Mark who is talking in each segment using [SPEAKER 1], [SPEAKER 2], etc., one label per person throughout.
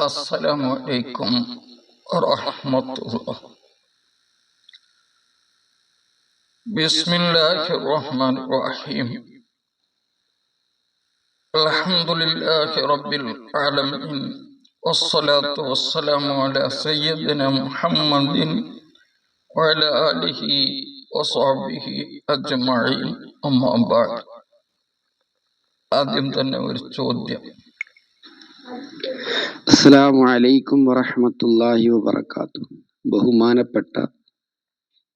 [SPEAKER 1] السلام عليكم ورحمة الله بسم الله الرحمن الرحيم الحمد لله رب العالمين والصلاة والسلام على سيدنا محمد وعلى آله وصحبه أجمعين أما بعد ആദ്യം തന്നെ ഒരു ചോദ്യം
[SPEAKER 2] അസ്സലാമു അലൈക്കും വറഹ്മത്തുള്ളാഹി വബർക്കാത്തു ബഹുമാനപ്പെട്ട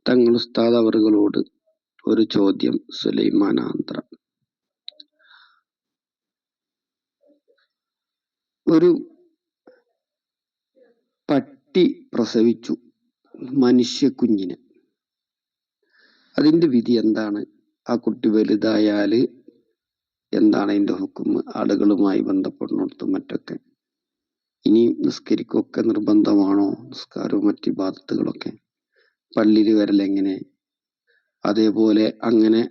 [SPEAKER 2] തങ്ങൾ ഉസ്താദ് അവറുകളോട് ഒരു ചോദ്യം സുലൈമാൻ ആന്ധ്ര. ഒരു പട്ടി പ്രസവിച്ചു മനുഷ്യ കുഞ്ഞിനെ. അതിന്റെ വിധി എന്താണ്? ആ കുട്ടി വലുതായാൽ എന്താണ് അതിന്റെ ഹുക്കും? ആടുകളുമായി ബന്ധപ്പെടുന്നിടത്തും മറ്റൊക്കെ. ഇനി നിസ്കരിക്കൊക്കെ നിർബന്ധമാണോ? നിസ്കാരവും മറ്റ് ബാധത്തുകളൊക്കെ പള്ളിയിൽ വരൽ എങ്ങനെ? അതേപോലെ അങ്ങനെ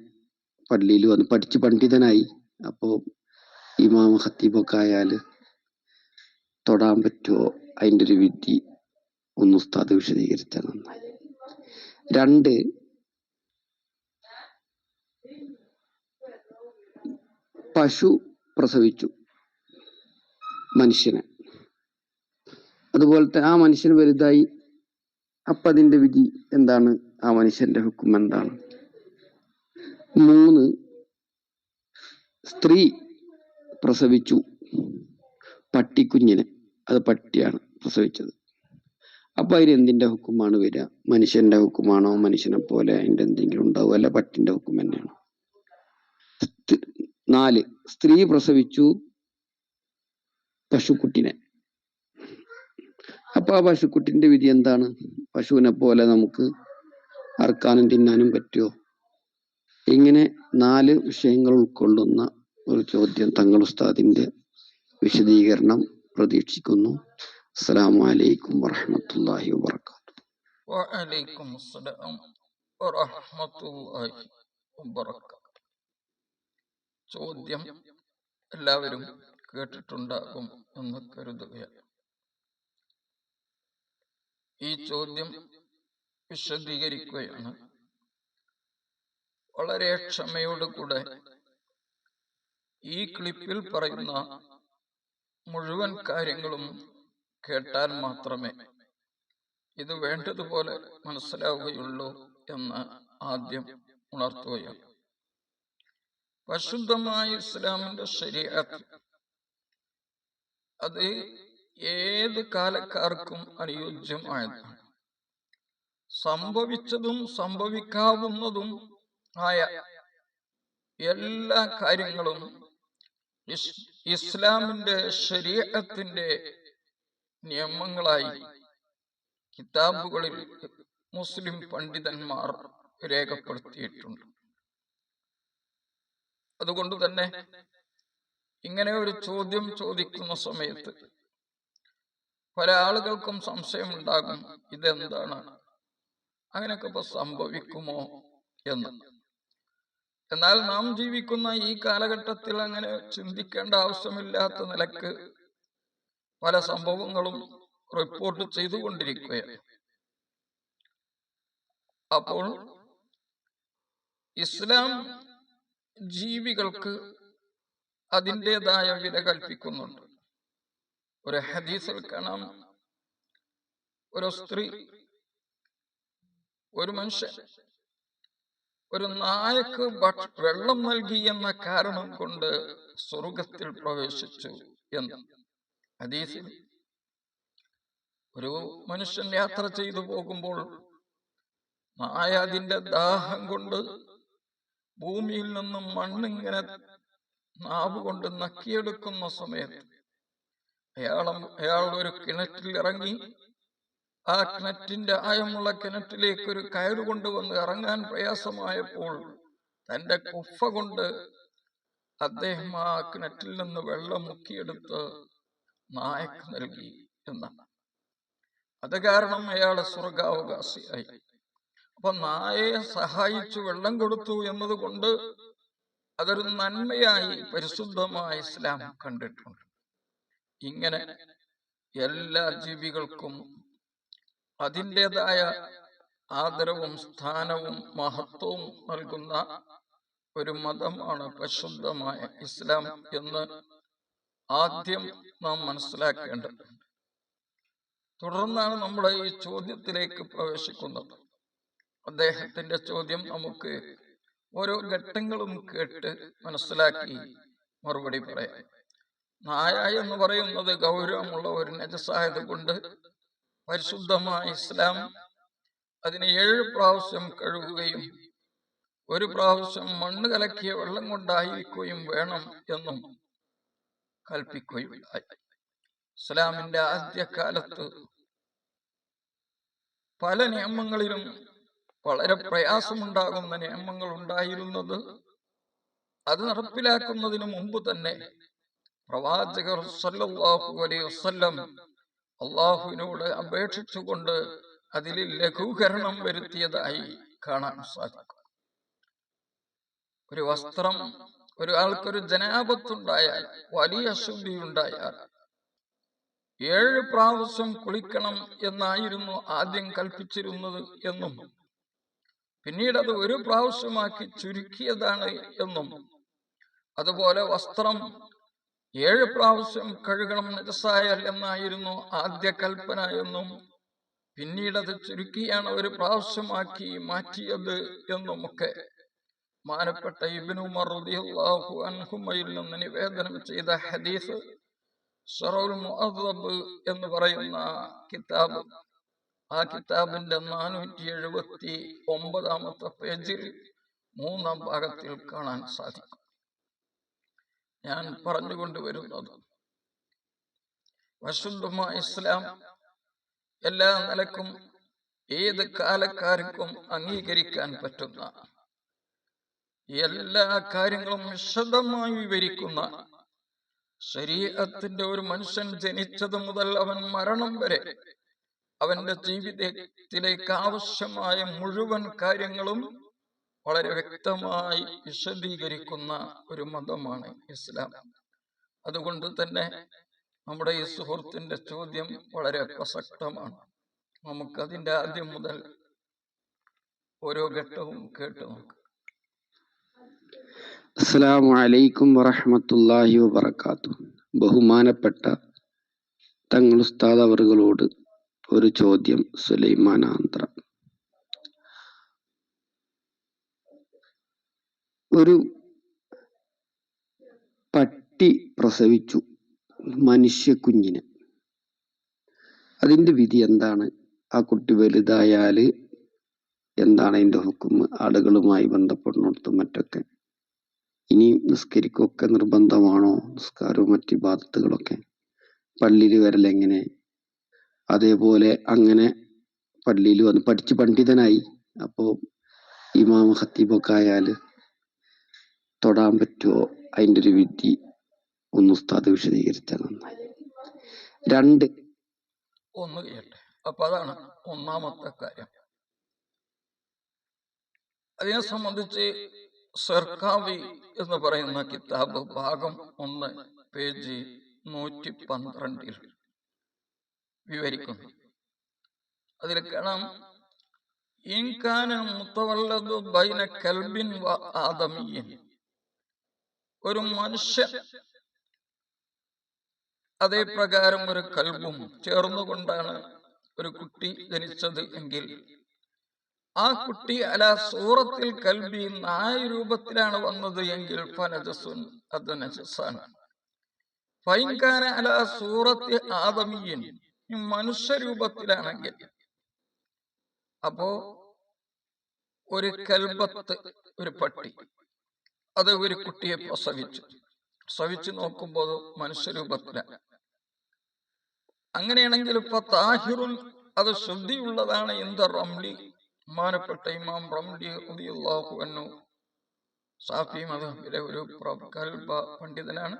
[SPEAKER 2] പള്ളിയിൽ വന്ന് പഠിച്ച് പണ്ഡിതനായി. അപ്പോൾ ഇമാം ഹത്തീബൊക്കെ ആയാൽ തൊടാൻ പറ്റുമോ? അതിന്റെ ഒരു വിധി ഒന്ന് ഉസ്താദ് വിശദീകരിച്ചാൽ നന്നായി. രണ്ട് പശു പ്രസവിച്ചു മനുഷ്യനെ. അതുപോലത്തെ ആ മനുഷ്യൻ വലുതായി അപ്പൊ അതിന്റെ വിധി എന്താണ്? ആ മനുഷ്യന്റെ ഹുക്കും എന്താണ്? മൂന്ന് സ്ത്രീ പ്രസവിച്ചു പട്ടിക്കുഞ്ഞിനെ. അത് പട്ടിയാണ് പ്രസവിച്ചത്. അപ്പൊ അതിന് എന്തിന്റെ ഹുക്കുമാണ് വരിക? മനുഷ്യന്റെ ഹുക്കുമാണോ? മനുഷ്യനെ പോലെ അതിന്റെ എന്തെങ്കിലും ഉണ്ടാവും അല്ല പട്ടിന്റെ ഹുക്കും തന്നെയാണ്. നാല്. സ്ത്രീ പ്രസവിച്ചു പശുക്കുട്ടിനെ. അപ്പൊ ആ പശുക്കുട്ടിന്റെ വിധി എന്താണ്? പശുവിനെ പോലെ നമുക്ക് അറക്കാനും തിന്നാനും പറ്റുമോ ഇങ്ങനെ നാല് വിഷയങ്ങൾ ഉൾക്കൊള്ളുന്ന ഒരു ചോദ്യം തങ്ങൾ ഉസ്താദിന്റെ വിശദീകരണം പ്രതീക്ഷിക്കുന്നു. അസ്സാം വലൈക്കും
[SPEAKER 1] വറഹമത്തല്ലാഹി വാത്തു വലൈക്കും അസ്സലാം വറഹമത്തല്ലാഹി ചോദ്യം എല്ലാവരും കേട്ടിട്ടുണ്ടാകും എന്ന് കരുതുകയാണ് ഈ ചോദ്യം വിശദീകരിക്കുകയാണ്. വളരെ ക്ഷമയോടുകൂടെ ഈ ക്ലിപ്പിൽ പറയുന്ന മുഴുവൻ കാര്യങ്ങളും കേട്ടാൽ മാത്രമേ ഇത് വേണ്ടതുപോലെ മനസ്സിലാവുകയുള്ളൂ എന്ന് ആദ്യം ഉണർത്തുകയാണ്. പരിശുദ്ധമായ ഇസ്ലാമിന്റെ ശരീരത്ത് അത് ഏത് കാലക്കാർക്കും അനുയോജ്യമായതാണ്. സംഭവിച്ചതും സംഭവിക്കാവുന്നതും ആയ എല്ലാ കാര്യങ്ങളും ഇസ്ലാമിന്റെ ശരീരത്തിന്റെ നിയമങ്ങളായി കിതാബുകളിൽ മുസ്ലിം പണ്ഡിതന്മാർ രേഖപ്പെടുത്തിയിട്ടുണ്ട്. അതുകൊണ്ട് തന്നെ ഇങ്ങനെ ഒരു ചോദ്യം ചോദിക്കുന്ന സമയത്ത് പല ആളുകൾക്കും സംശയമുണ്ടാകും ഇതെന്താണ്? അങ്ങനെയൊക്കെ ഇപ്പൊ സംഭവിക്കുമോ? എന്ന്. എന്നാൽ നാം ജീവിക്കുന്ന ഈ കാലഘട്ടത്തിൽ അങ്ങനെ ചിന്തിക്കേണ്ട ആവശ്യമില്ലാത്ത നിലയ്ക്ക് പല സംഭവങ്ങളും റിപ്പോർട്ട് ചെയ്തുകൊണ്ടിരിക്കുകയാണ്. അപ്പോൾ ഇസ്ലാം ജീവികൾക്ക് അതിന്റെതായ വില കൽപ്പിക്കുന്നുണ്ട്. ഒരു ഹദീസിൽ കാണാം. ഒരു സ്ത്രീ ഒരു മനുഷ്യൻ ഒരു നായക്ക് വെള്ളം നൽകി എന്ന കാരണം കൊണ്ട് സ്വർഗത്തിൽ പ്രവേശിച്ചു എന്ന്. ഹദീസിൽ ഒരു മനുഷ്യൻ യാത്ര ചെയ്തു പോകുമ്പോൾ നായ അതിന്റെ ദാഹം കൊണ്ട് ഭൂമിയിൽ നിന്നും മണ്ണിങ്ങനെ നാവ് കൊണ്ട് നക്കിയെടുക്കുന്ന സമയത്ത് അയാളും അയാൾ ഒരു കിണറ്റിൽ ഇറങ്ങി. ആ കിണറ്റിന്റെ ആയമുള്ള കിണറ്റിലേക്ക് ഒരു കയറ് കൊണ്ടുവന്ന് ഇറങ്ങാൻ പ്രയാസമായപ്പോൾ തന്റെ കുഫ കൊണ്ട് അദ്ദേഹം ആ കിണറ്റിൽ നിന്ന് വെള്ളം മുക്കിയെടുത്ത് നായക്ക് നൽകി എന്നാണ്. അത് കാരണം അയാൾ സ്വർഗാവകാശിയായി അപ്പൊ നായയെ സഹായിച്ചു വെള്ളം കൊടുത്തു എന്നതുകൊണ്ട് അതൊരു നന്മയായി പരിശുദ്ധമായ ഇസ്ലാം കണ്ടിട്ടുണ്ട്. ഇങ്ങനെ എല്ലാ ജീവികൾക്കും അതിന്റെതായ ആദരവും സ്ഥാനവും മഹത്വവും നൽകുന്ന ഒരു മതമാണ് പരിശുദ്ധമായ ഇസ്ലാം എന്ന് ആദ്യം നാം മനസ്സിലാക്കേണ്ടതുണ്ട്. തുടർന്നാണ് നമ്മുടെ ഈ ചോദ്യത്തിലേക്ക് പ്രവേശിക്കുന്നത്. അദ്ദേഹത്തിന്റെ ചോദ്യം നമുക്ക് ഓരോ ഘട്ടങ്ങളും കേട്ട് മനസ്സിലാക്കി മറുപടി പറയാം. നായ എന്ന് പറയുന്നത് ഗൗരവമുള്ള ഒരു നജസായത് കൊണ്ട് പരിശുദ്ധമായ ഇസ്ലാം അതിനെ ഏഴ് പ്രാവശ്യം കഴുകുകയും ഒരു പ്രാവശ്യം മണ്ണ് കലക്കിയ വെള്ളം കൊണ്ടായിരിക്കുകയും വേണം എന്നും കൽപ്പിക്കുകയും ഇസ്ലാമിന്റെ ആദ്യകാലത്ത് പല നിയമങ്ങളിലും വളരെ പ്രയാസമുണ്ടാകുന്ന നിയമങ്ങൾ ഉണ്ടായിരുന്നത് അത് നടപ്പിലാക്കുന്നതിന് മുമ്പ് തന്നെ പ്രവാചകർ സല്ലാഹു അലൈഹി വസല്ലം അള്ളാഹുവിനോട് അപേക്ഷിച്ചുകൊണ്ട് അതിൽ ലഘൂകരണം വരുത്തിയതായി കാണാൻ സാധിക്കും. ഒരു വസ്ത്രം ഒരാൾക്കൊരു ജനാപത്തുണ്ടായാൽ വലിയ അശുദ്ധി ഉണ്ടായാൽ ഏഴ് പ്രാവശ്യം കുളിക്കണം എന്നായിരുന്നു ആദ്യം കൽപ്പിച്ചിരുന്നത് എന്നും പിന്നീട് അത് ഒരു പ്രാവശ്യമാക്കി ചുരുക്കിയതാണ് എന്നും. അതുപോലെ വസ്ത്രം ഏഴ് പ്രാവശ്യം കഴുകണം നിരസായാൽ എന്നായിരുന്നു ആദ്യ കൽപ്പന എന്നും. പിന്നീട് അത് ചുരുക്കിയാണ് ഒരു പ്രാവശ്യമാക്കി മാറ്റിയത് എന്നുമൊക്കെ. മാനപ്പെട്ട ഇബ്നു ഉമർ റളിയല്ലാഹു അൻഹുമയിൽ നിന്ന് നിവേദനം ചെയ്ത ഹദീസ് ഷറൗൽ മുഅദ്ദബ് എന്ന് പറയുന്ന കിതാബ്. ആ കിതാബിന്റെ നാനൂറ്റി എഴുപത്തി ഒമ്പതാമത്തെ പേജിൽ മൂന്നാം ഭാഗത്തിൽ കാണാൻ സാധിക്കും. ഞാൻ പറഞ്ഞുകൊണ്ടുവരുന്നത് വസുദ്ധമ ഇസ്ലാം എല്ലാ നിലക്കും ഏത് കാലക്കാർക്കും അംഗീകരിക്കാൻ പറ്റുന്ന എല്ലാ കാര്യങ്ങളും വിശദമായി വിവരിക്കുന്ന ശരീരത്തിന്റെ ഒരു മനുഷ്യൻ ജനിച്ചത് മുതൽ അവൻ മരണം വരെ അവന്റെ ജീവിതത്തിലേക്ക് ആവശ്യമായ മുഴുവൻ കാര്യങ്ങളും വളരെ വ്യക്തമായി വിശദീകരിക്കുന്ന ഒരു മതമാണ് ഇസ്ലാം. അതുകൊണ്ട് തന്നെ നമ്മുടെ ഈ സുഹൃത്തിന്റെ ചോദ്യം വളരെ പ്രസക്തമാണ്. നമുക്ക് അതിന്റെ ആദ്യം മുതൽ ഓരോ ഘട്ടവും കേട്ടു നോക്കാം.
[SPEAKER 2] അസ്സലാമു അലൈക്കും വറഹ്മത്തുള്ളാഹി വബറകാത്തു ബഹുമാനപ്പെട്ട തങ്ങൾ ഉസ്താദ് അവറുകളോട് ഒരു ചോദ്യം സുലൈമാൻ ഒരു പട്ടി പ്രസവിച്ചു മനുഷ്യ കുഞ്ഞിന്. അതിന്റെ വിധി എന്താണ്? ആ കുട്ടി വലുതായാൽ എന്താണ് അതിന്റെ ഹുക്കും? ആളുകളുമായി ബന്ധപ്പെടുന്നിടത്തും മറ്റൊക്കെ. ഇനി നിസ്കരിക്കൊക്കെ നിർബന്ധമാണോ? നിസ്കാരവും മറ്റു ബാധ്യതകളൊക്കെ. പള്ളിയിൽ വരലെങ്ങനെ അതേപോലെ അങ്ങനെ പള്ളിയിൽ വന്ന് പഠിച്ച് പണ്ഡിതനായി. അപ്പോ ഇമാം ഹത്തീബൊക്കെ ആയാൽ തൊടാൻ പറ്റുമോ അതിന്റെ ഒരു വിധി ഒന്ന് ഉസ്താദ് വിശദീകരിച്ചാൽ നന്നായി. രണ്ട്.
[SPEAKER 1] ഒന്ന് അപ്പൊ അതാണ് ഒന്നാമത്തെ കാര്യം. അതിനെ സംബന്ധിച്ച് സർക്കാവി എന്ന് പറയുന്ന കിതാബ് ഭാഗം ഒന്ന് പേജ് നൂറ്റി പന്ത്രണ്ടിൽ. വിവരിക്കുന്നു. അതിൽ കാണാം ബൈന കൽബിൻ ആദമിയൻ ഒരു മനുഷ്യ അതേ പ്രകാരം ഒരു കൽബും ചേർന്നുകൊണ്ടാണ് ഒരു കുട്ടി ജനിച്ചത് എങ്കിൽ ആ കുട്ടി അല സൂറത്തിൽ കൽബി നായ രൂപത്തിലാണ് വന്നത് എങ്കിൽ ഫനജസുൻ അത് നജസാണ് ഫൈൻകാന അല സൂറത്ത് ആദമിയൻ മനുഷ്യ രൂപത്തിലാണെങ്കിൽ അപ്പോ ഒരു കൽബത്ത് ഒരു പട്ടി അത് ഒരു കുട്ടിയെ പ്രസവിച്ചു. പ്രസവിച്ചു നോക്കുമ്പോൾ മനുഷ്യരൂപത്തിലാണ് അങ്ങനെയാണെങ്കിൽ ഇപ്പൊ താഹിറുൻ അത് ശുദ്ധിയുള്ളതാണ് എന്ത റംലി? ബഹുമാനപ്പെട്ട ഇമാം റംലി റളിയല്ലാഹു അൻഹു. സാഫി മതത്തിലെ ഒരു പ്രഗൽഭ പണ്ഡിതനാണ്.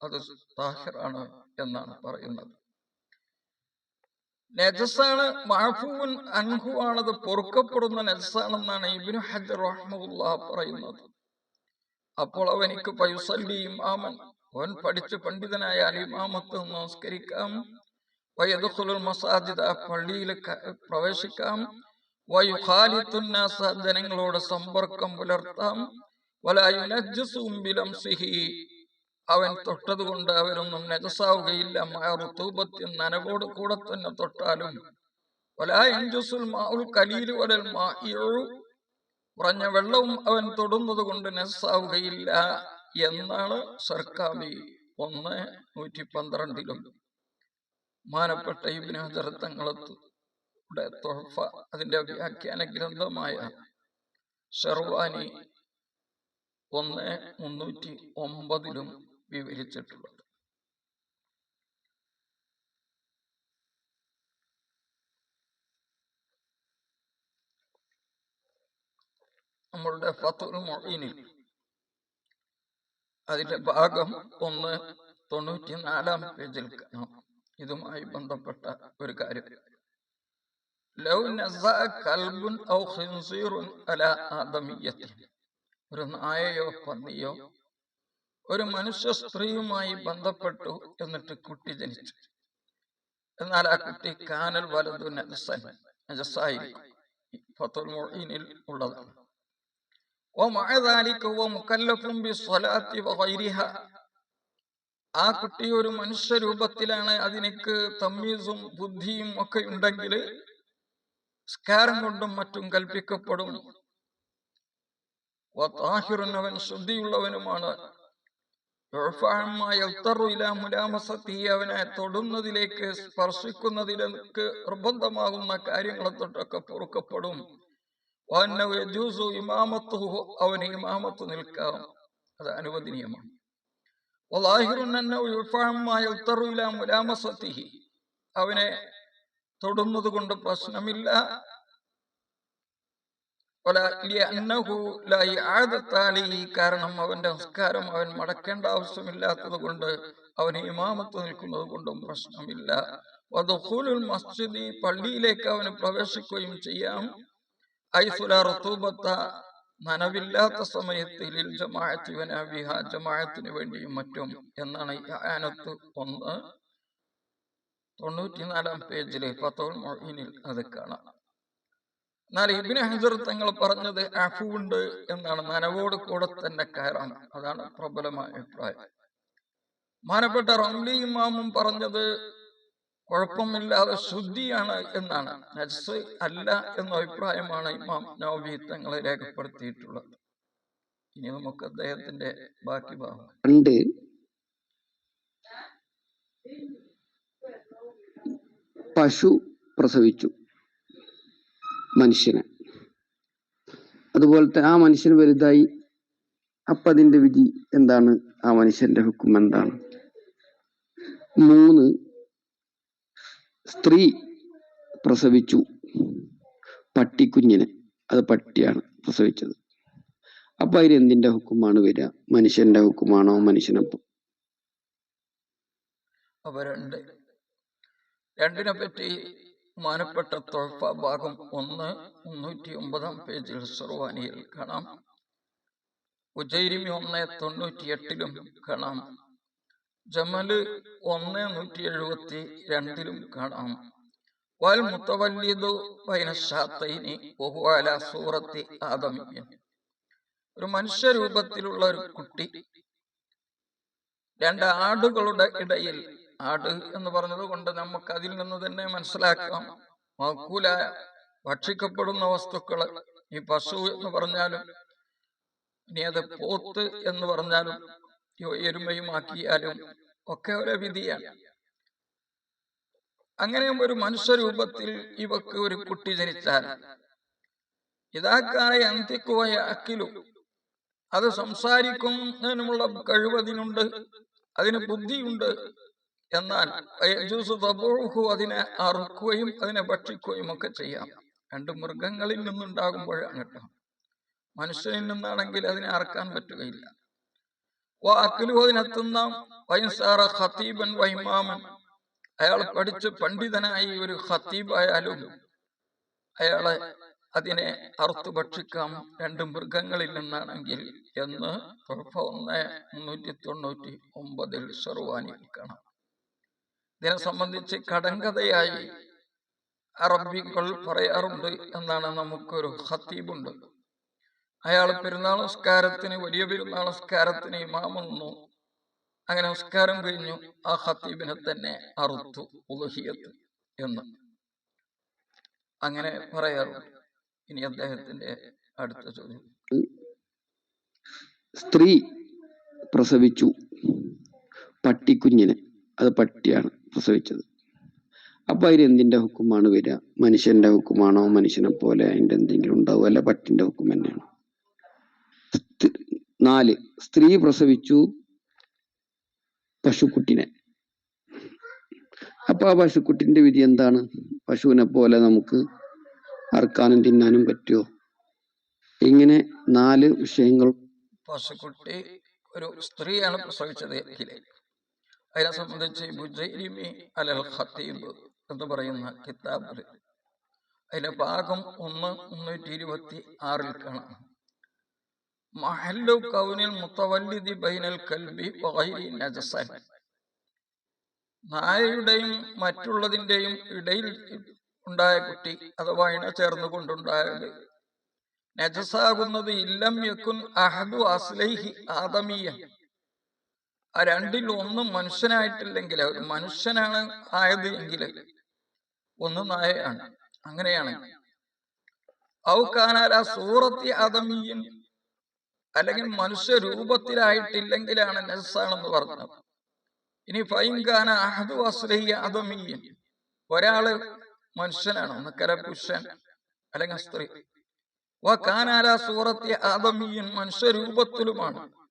[SPEAKER 1] അത് താഹിറാണ് എന്നാണ് പറയുന്നത്. നജസാണ് മാഫൂൻ അൻഹു ആണത് പൊറുക്കപ്പെടുന്ന നജസാണെന്നാണ് ഇബ്നു ഹജർ റഹ്മുല്ല പറയുന്നത്. അപ്പോൾ അവനിക്ക് പൈസല്ലി ഇമാമൻ അവൻ പഠിച്ച് പണ്ഡിതനായ അലിമാമത്ത് നമസ്കരിക്കാം. വയദുഖുലുൽ മസാജിദ പള്ളിയിൽ പ്രവേശിക്കാം. വയുഖാലിത്തുന്നാസ ജനങ്ങളോട് സമ്പർക്കം പുലർത്താം. വലായുനജ്ജസും ബിലംസിഹി അവൻ തൊട്ടതുകൊണ്ട് അവരൊന്നും നജസാവുകയില്ല. മാറുത്തൂപത്തി നനവോട് കൂടെ തന്നെ തൊട്ടാലും വലായഞ്ചുസുൽ മാവുൽ കലീൽ വരൽ മാഇഉ. കുറഞ്ഞ വെള്ളവും അവൻ തൊടുന്നത് കൊണ്ട് നജസാവുകയില്ല എന്നാണ് സർക്കാബി ഒന്ന് നൂറ്റി പന്ത്രണ്ടിലും മാനപ്പെട്ട ഇബ്നു ഹജർ തങ്ങളത്ത് അതിന്റെ വ്യാഖ്യാന ഗ്രന്ഥമായ ഷെർവാനി ഒന്ന് മുന്നൂറ്റി ഒമ്പതിലും. വിവരിച്ചിട്ടുള്ളത്. നമ്മളുടെ ഫത്തുൽ മൊഴീനിൽ അതിന്റെ ഭാഗം ഒന്ന് തൊണ്ണൂറ്റി നാലാം പേജിൽ കാണാം. ഇതുമായി ബന്ധപ്പെട്ട ഒരു കാര്യം. ഒരു നായയോ പന്നിയോ ഒരു മനുഷ്യ സ്ത്രീയുമായി ബന്ധപ്പെട്ടു എന്നിട്ട് കുട്ടി ജനിച്ചു. എന്നാൽ ആ കുട്ടി കാനൽ വലതു നജസായിരിക്കും. ഉള്ളതാണ്. ആ കുട്ടി ഒരു മനുഷ്യ രൂപത്തിലാണ് അതിനക്ക് തമ്മീസും ബുദ്ധിയും ഒക്കെ ഉണ്ടെങ്കിൽ സ്കാരം കൊണ്ടും മറ്റും കൽപ്പിക്കപ്പെടും. അവൻ ശുദ്ധിയുള്ളവനുമാണ്. അവനെ തൊടുന്നതിലേക്ക് സ്പർശിക്കുന്നതിലേക്ക് നിർബന്ധമാകുന്ന കാര്യങ്ങളെ തൊട്ടൊക്കെ പൊറുക്കപ്പെടും. അവന് ഇമാമത്ത് നിൽക്കാം. അത് അനുവദനീയമാണ്. അവനെ തൊടുന്നത് കൊണ്ട് പ്രശ്നമില്ല വല- ലിഅന്നഹു ലാ ഇആദത്ത അലൈഹി. കാരണം അവന്റെ സംസ്കാരം അവൻ മടക്കേണ്ട ആവശ്യമില്ലാത്തത് കൊണ്ട് അവന് ഇമാമത്ത് നിൽക്കുന്നത് കൊണ്ടും പ്രശ്നമില്ല. മസ്ജിദി പള്ളിയിലേക്ക് അവന് പ്രവേശിക്കുകയും ചെയ്യാം. ഐസുല റത്തൂബത്ത നനവില്ലാത്ത സമയത്ത് ലിൽ ജമാഅത്തി ജമാഅത്തിന് വേണ്ടിയും മറ്റും എന്നാണ് ഈ ആനത്ത് ഒന്ന്. തൊണ്ണൂറ്റിനാലാം പേജിലെ പത്തോൾ മൊഴിനിൽ അത് കാണാം. എന്നാൽ ഇബിന് ഹജർ തങ്ങൾ പറഞ്ഞത് അഫുണ്ട് എന്നാണ്. നനവോട് കൂടെ തന്നെ കയറാൻ. അതാണ് പ്രബലമായ അഭിപ്രായം. മാനപ്പെട്ട റംലി ഇമാമും പറഞ്ഞത് കുഴപ്പമില്ലാതെ ശുദ്ധിയാണ് എന്നാണ്. നജസ് അല്ല എന്ന അഭിപ്രായമാണ് ഇമാം നവബി തങ്ങളെ രേഖപ്പെടുത്തിയിട്ടുള്ളത്. ഇനി നമുക്ക് അദ്ദേഹത്തിന്റെ ബാക്കി ഭാഗം.
[SPEAKER 2] രണ്ട് പശു പ്രസവിച്ചു. മനുഷ്യനെ. അതുപോലത്തെ ആ മനുഷ്യൻ വലുതായി അപ്പൊ അതിന്റെ വിധി എന്താണ്? ആ മനുഷ്യന്റെ ഹുക്കും എന്താണ്? മൂന്ന് സ്ത്രീ പ്രസവിച്ചു പട്ടിക്കുഞ്ഞിനെ. അത് പട്ടിയാണ് പ്രസവിച്ചത്. അപ്പൊ അതിന് എന്തിന്റെ ഹുക്കുമാണ് വരിക? മനുഷ്യന്റെ ഹുക്കുമാണോ മനുഷ്യനൊപ്പം?
[SPEAKER 1] അപ്പൊ രണ്ട്. രണ്ടിനെ പറ്റി മാനപ്പെട്ട തൊഴഫ ഭാഗം ഒന്ന് മുന്നൂറ്റി ഒമ്പതാം പേജിൽ സർവാനിയിൽ കാണാം. ഉജൈരിമി ഒന്ന് തൊണ്ണൂറ്റി എട്ടിലും കാണാം. ജമൽ ഒന്ന് നൂറ്റി എഴുപത്തി രണ്ടിലും കാണാം. വൽ മുത്തവല്യതു ബൈന ബഹുവാല സൂറത്തി ആദമ്യൻ ഒരു മനുഷ്യരൂപത്തിലുള്ള ഒരു കുട്ടി. രണ്ട് ആടുകളുടെ ഇടയിൽ ആട് എന്ന് പറഞ്ഞത് കൊണ്ട് നമുക്ക് അതിൽ നിന്ന് തന്നെ മനസ്സിലാക്കാം. മക്കൂല ഭക്ഷിക്കപ്പെടുന്ന വസ്തുക്കൾ ഈ പശു എന്ന് പറഞ്ഞാലും ഇനി അത് പോത്ത് എന്ന് പറഞ്ഞാലും എരുമയും എരുമയുമാക്കിയാലും ഒക്കെ ഒരു വിധിയാണ്. അങ്ങനെ ഒരു മനുഷ്യരൂപത്തിൽ ഇവക്ക് ഒരു കുട്ടി ജനിച്ചാൽ ഇതാക്കായ അന്തിക്കുവയ അക്കിലു അത് സംസാരിക്കുന്നതിനുമുള്ള കഴിവതിനുണ്ട് അതിന് ബുദ്ധിയുണ്ട് എന്നാൽ അതിനെ അറുക്കുകയും അതിനെ ഭക്ഷിക്കുകയും ഒക്കെ ചെയ്യാം. രണ്ട് മൃഗങ്ങളിൽ നിന്നുണ്ടാകുമ്പോൾ കേട്ടോ മനുഷ്യനിൽ നിന്നാണെങ്കിൽ അതിനെ അറക്കാൻ പറ്റുകയില്ല. വാക്കിലു അതിനെത്തുന്ന ഖത്തീബൻ വൈമാമൻ അയാൾ പഠിച്ച് പണ്ഡിതനായി ഒരു ഖത്തീബായാലും അയാളെ അതിനെ അറുത്തു ഭക്ഷിക്കാം. രണ്ട് മൃഗങ്ങളിൽ നിന്നാണെങ്കിൽ എന്ന് മുന്നൂറ്റി തൊണ്ണൂറ്റി ഒമ്പതിൽ ഷെർവാനിയിൽ കാണാം ഇതിനെ സംബന്ധിച്ച് കടങ്കഥയായി അറബികൾ പറയാറുണ്ട് എന്നാണ് നമുക്കൊരു ഹത്തീബുണ്ട് അയാൾ പെരുന്നാൾ വലിയ പെരുന്നാൾ നമസ്കാരത്തിന് ഇമാമെന്നു അങ്ങനെ നമസ്കാരം കഴിഞ്ഞു. ആ ഹത്തീബിനെ തന്നെ അറുത്തു ഉലഹിയത്ത് എന്ന്. അങ്ങനെ പറയാറുണ്ട്. ഇനി അദ്ദേഹത്തിന്റെ അടുത്ത ചോദ്യം.
[SPEAKER 2] സ്ത്രീ പ്രസവിച്ചു. പട്ടിക്കുഞ്ഞിനെ. അത് പട്ടിയാണ്. പ്രസവിച്ചത്. അപ്പൊ അതിന് എന്തിന്റെ ഹുക്കുമാണ് വരിക? മനുഷ്യന്റെ ഹുക്കുമാണോ? മനുഷ്യനെ പോലെ അതിന്റെ എന്തെങ്കിലും ഉണ്ടാവും അല്ല പട്ടിന്റെ ഹുക്കും തന്നെയാണ്? നാല് സ്ത്രീ പ്രസവിച്ചു പശുക്കുട്ടിനെ. അപ്പൊ ആ പശുക്കുട്ടിന്റെ വിധി എന്താണ്? പശുവിനെ പോലെ നമുക്ക് അറുക്കാനും തിന്നാനും പറ്റുമോ? ഇങ്ങനെ നാല് വിഷയങ്ങൾ
[SPEAKER 1] പശുക്കുട്ടി ഒരു സ്ത്രീയാണ് പ്രസവിച്ചത് അതിനെ സംബന്ധിച്ച് അലൽ എന്ന് പറയുന്ന കിതാബ് അതിന്റെ ഭാഗം ഒന്ന് മുന്നൂറ്റി ഇരുപത്തി ആറിൽ കാണാം മഹല്ലു ബൈനൽ കൽബി നായയുടെയും മറ്റുള്ളതിന്റെയും ഇടയിൽ ഉണ്ടായ കുട്ടി അഥവാ ഇണ ചേർന്നുകൊണ്ടുണ്ടായത് നജസാകുന്നത് ഇല്ലം യക്കുൻ അഹദു അസ്ലൈഹി ആദമീയൻ. ആ രണ്ടിൽ ഒന്നും മനുഷ്യനായിട്ടില്ലെങ്കിൽ ഒരു മനുഷ്യനാണ് ആയത് എങ്കിൽ ഒന്ന് നായയാണ്. അങ്ങനെയാണ്. ഔക്കാനാല സൂറത്തി അതമീയൻ അല്ലെങ്കിൽ മനുഷ്യ രൂപത്തിലായിട്ടില്ലെങ്കിലാണ് നെസ്സാണെന്ന് പറഞ്ഞത്. ഇനി ഫൈൻഖാന അഹദു അസ്ലഹി അതമീയൻ ഒരാൾ മനുഷ്യനാണ് ഒന്നക്കര പുരുഷൻ അല്ലെങ്കിൽ സ്ത്രീ. വക്കാനാല സൂറത്തി ആദമീയൻ മനുഷ്യരൂപത്തിലുമാണ്.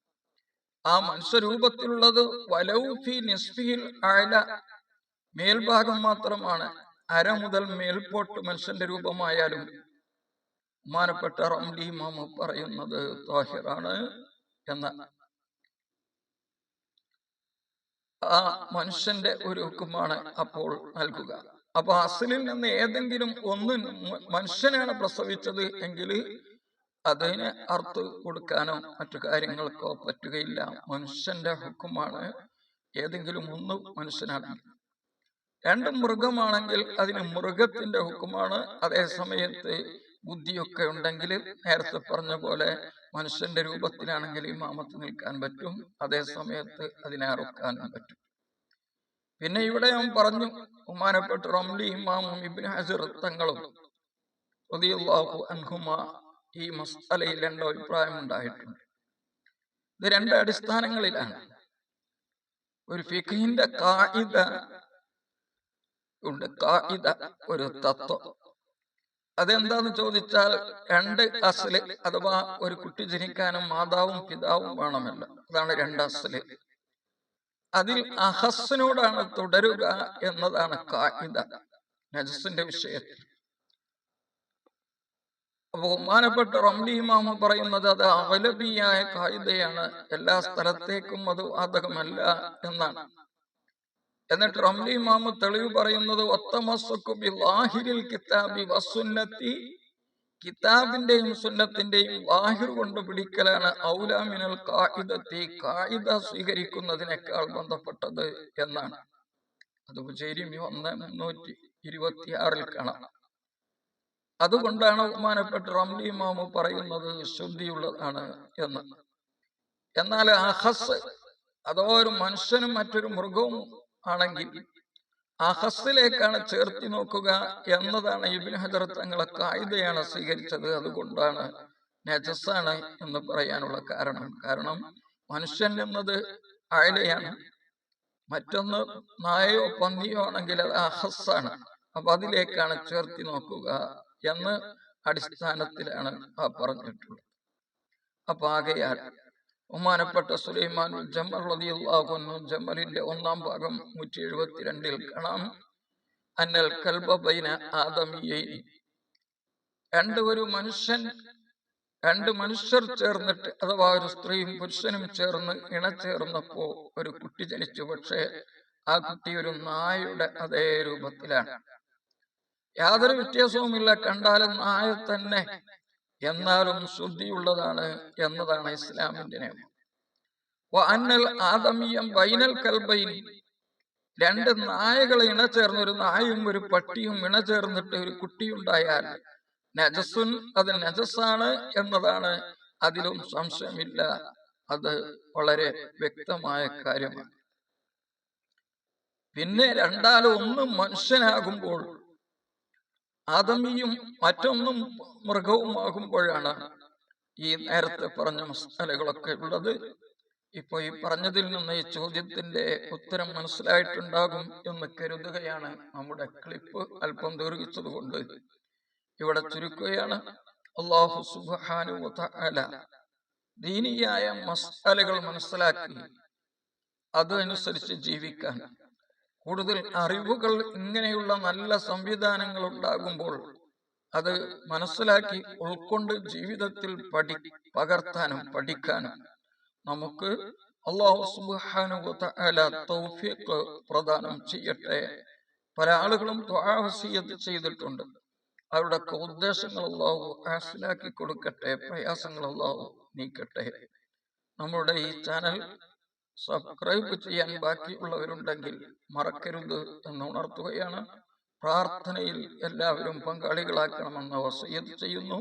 [SPEAKER 1] ആ മനുഷ്യരൂപത്തിലുള്ളത് വലൗഫി നിസ്ഫിയിൽ ആഴ മേൽഭാഗം മാത്രമാണ്. അര മുതൽ മേൽപോട്ട് മനുഷ്യന്റെ രൂപമായാലും ബഹുമാനപ്പെട്ട റംലി മാമ പറയുന്നത് താഹിറാണ് എന്ന. ആ മനുഷ്യന്റെ ഒരു ഹുക്കുമാണ് അപ്പോൾ നൽകുക. അപ്പൊ അസലിൽ നിന്ന് ഏതെങ്കിലും ഒന്ന് മനുഷ്യനാണ് പ്രസവിച്ചത് എങ്കിൽ അതിന് അർത്ഥ കൊടുക്കാനോ മറ്റു കാര്യങ്ങൾക്കോ പറ്റുകയില്ല. മനുഷ്യന്റെ ഹുക്കുമാണ് ഏതെങ്കിലും ഒന്ന് മനുഷ്യനാണെങ്കിൽ രണ്ട് മൃഗമാണെങ്കിൽ അതിന് മൃഗത്തിന്റെ ഹുക്കുമാണ്. അതേ സമയത്ത് ബുദ്ധിയൊക്കെ ഉണ്ടെങ്കിൽ നേരത്തെ പറഞ്ഞ പോലെ മനുഷ്യന്റെ രൂപത്തിലാണെങ്കിൽ ഇമാമത്ത് നിൽക്കാൻ പറ്റും. അതേ സമയത്ത് അതിനെ അറുക്കാനും പറ്റും. പിന്നെ ഇവിടെ ഞാൻ പറഞ്ഞു ബഹുമാനപ്പെട്ട റംലി ഇമാമും ഇബിൻ ഹസർ തങ്ങളും ഈ മസ്തലയിൽ രണ്ട് അഭിപ്രായം ഉണ്ടായിട്ടുണ്ട് ഇത് രണ്ട് അടിസ്ഥാനങ്ങളിലാണ്. ഒരു ഫിഖിന്റെ കായിക ഉണ്ട്. കായിക ഒരു തത്വം. അതെന്താന്ന് ചോദിച്ചാൽ രണ്ട് അസൽ അഥവാ ഒരു കുട്ടി ജനിക്കാനും മാതാവും പിതാവും വേണമല്ലോ. അതാണ് രണ്ട് അസൽ. അതിൽ അഹസ്സിനോടാണ് തുടരുക എന്നതാണ് കായിക നജസിന്റെ വിഷയത്തിൽ. ബഹുമാനപ്പെട്ട റംലി ഇമാമ പറയുന്നത് അത് അവലബിയായ കായികയാണ് എല്ലാ സ്ഥലത്തേക്കും അത് ബാധകമല്ല എന്നാണ്. എന്നിട്ട് റംലി ഇമാമ തെളിവ് പറയുന്നത് ഒത്തമസ്സക്കു ബിലാഹിരിൽ കിതാബി വസുന്നത്തി കിതാബിന്റെയും സുന്നത്തിന്റെയും വാഹിർ കൊണ്ട് പിടിക്കലാണ് ഔലാമിനൽ കായിദത്തി കായിദ സ്വീകരിക്കുന്നതിനേക്കാൾ ബന്ധപ്പെട്ടത് എന്നാണ്. അത് ഉചേരി ഒന്ന് മുന്നൂറ്റി ഇരുപത്തി ആറിൽ കാണാം. അതുകൊണ്ടാണ് ബഹുമാനപ്പെട്ട റംലി മാമു പറയുന്നത് ശുദ്ധിയുള്ളതാണ് എന്ന്. എന്നാൽ അഹസ് അഥവാ ഒരു മനുഷ്യനും മറ്റൊരു മൃഗവും ആണെങ്കിൽ അഹസ്സിലേക്കാണ് ചേർത്തി നോക്കുക എന്നതാണ് ഇബിൻ ഹജർ തങ്ങളെ കായികയാണ് സ്വീകരിച്ചത്. അതുകൊണ്ടാണ് നജസ്സാണ് എന്ന് പറയാനുള്ള കാരണം. കാരണം. മനുഷ്യൻ എന്നത് അയലയാണ് മറ്റൊന്ന് നായയോ പന്നിയോ ആണെങ്കിൽ അത് അഹസ്സാണ് അപ്പൊ അതിലേക്കാണ് ചേർത്തി നോക്കുക എന്ന് അടിസ്ഥാനത്തിലാണ് ആ പറഞ്ഞിട്ടുള്ളത്. അപ്പൊ ആകയാൽ ബഹുമാനപ്പെട്ട സുലൈമാൻ റളിയല്ലാഹു അൻഹു ജമലിന്റെ ഒന്നാം ഭാഗം നൂറ്റി എഴുപത്തിരണ്ടിൽ കാണാം. അന്നൽ കൽബൈന ആദമിയെ രണ്ട് ഒരു മനുഷ്യൻ രണ്ട് മനുഷ്യർ ചേർന്നിട്ട് അഥവാ ഒരു സ്ത്രീയും പുരുഷനും ചേർന്ന് ഇണചേർന്നപ്പോ ഒരു കുട്ടി ജനിച്ചു. പക്ഷേ ആ കുട്ടി ഒരു നായയുടെ അതേ രൂപത്തിലാണ്. യാതൊരു വ്യത്യാസവുമില്ല. കണ്ടാലും നായ തന്നെ. എന്നാലും ശുദ്ധിയുള്ളതാണ് എന്നതാണ് ഇസ്ലാമിന്റെ നിയമം. അന്നൽ ആദമിയം ബൈനൽ കൽബൈൻ. രണ്ട് നായകൾ ഇണ ചേർന്ന് ഒരു നായും ഒരു പട്ടിയും ഇണചേർന്നിട്ട് ഒരു കുട്ടിയുണ്ടായാൽ നജസുൻ അത് നജസാണ് എന്നതാണ് അതിലും സംശയമില്ല. അത് വളരെ വ്യക്തമായ കാര്യമാണ്. പിന്നെ രണ്ടാലും ഒന്ന് മനുഷ്യനാകുമ്പോൾ ആദമിയും മറ്റൊന്നും മൃഗവുമാകുമ്പോഴാണ് ഈ നേരത്തെ പറഞ്ഞ മസാലകളൊക്കെ ഉള്ളത്. ഇപ്പൊ ഈ പറഞ്ഞതിൽ നിന്ന് ഈ ചോദ്യത്തിന്റെ ഉത്തരം മനസ്സിലായിട്ടുണ്ടാകും എന്ന് കരുതുകയാണ് നമ്മുടെ ക്ലിപ്പ് അല്പം ദീർഘിച്ചത് കൊണ്ട് ഇവിടെ ചുരുക്കുകയാണ്. അള്ളാഹു സുബാനു അല ദീനിയായ മസാലകൾ മനസ്സിലാക്കി. അതനുസരിച്ച് ജീവിക്കാൻ. കൂടുതൽ അറിവുകൾ ഇങ്ങനെയുള്ള നല്ല സംവിധാനങ്ങൾ ഉണ്ടാകുമ്പോൾ അത് മനസ്സിലാക്കി ഉൾക്കൊണ്ട് ജീവിതത്തിൽ പഠി പകർത്താനും പഠിക്കാനും നമുക്ക് അള്ളാഹു പ്രദാനം ചെയ്യട്ടെ. പല ആളുകളും ചെയ്തിട്ടുണ്ട്. അവരുടെ ഉദ്ദേശങ്ങൾ അള്ളാഹു ഹാസിലാക്കി കൊടുക്കട്ടെ. പ്രയാസങ്ങൾ അള്ളാഹു നീക്കട്ടെ. നമ്മുടെ ഈ ചാനൽ സബ്സ്ക്രൈബ് ചെയ്യാൻ ബാക്കിയുള്ളവരുണ്ടെങ്കിൽ മറക്കരുത് എന്ന് ഉണർത്തുകയാണ്. പ്രാർത്ഥനയിൽ എല്ലാവരും പങ്കാളികളാക്കണമെന്ന് വസീത് ചെയ്യുന്നു.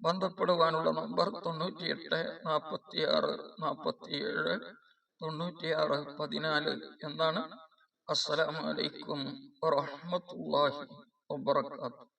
[SPEAKER 1] ബന്ധപ്പെടുവാനുള്ള നമ്പർ തൊണ്ണൂറ്റിയെട്ട് നാൽപ്പത്തിയാറ് നാൽപ്പത്തിയേഴ് തൊണ്ണൂറ്റിയാറ് പതിനാല് എന്നാണ്. അസ്സലാമലൈക്കും വറഹമത്തല്ലാഹി വബർക്കാത്തു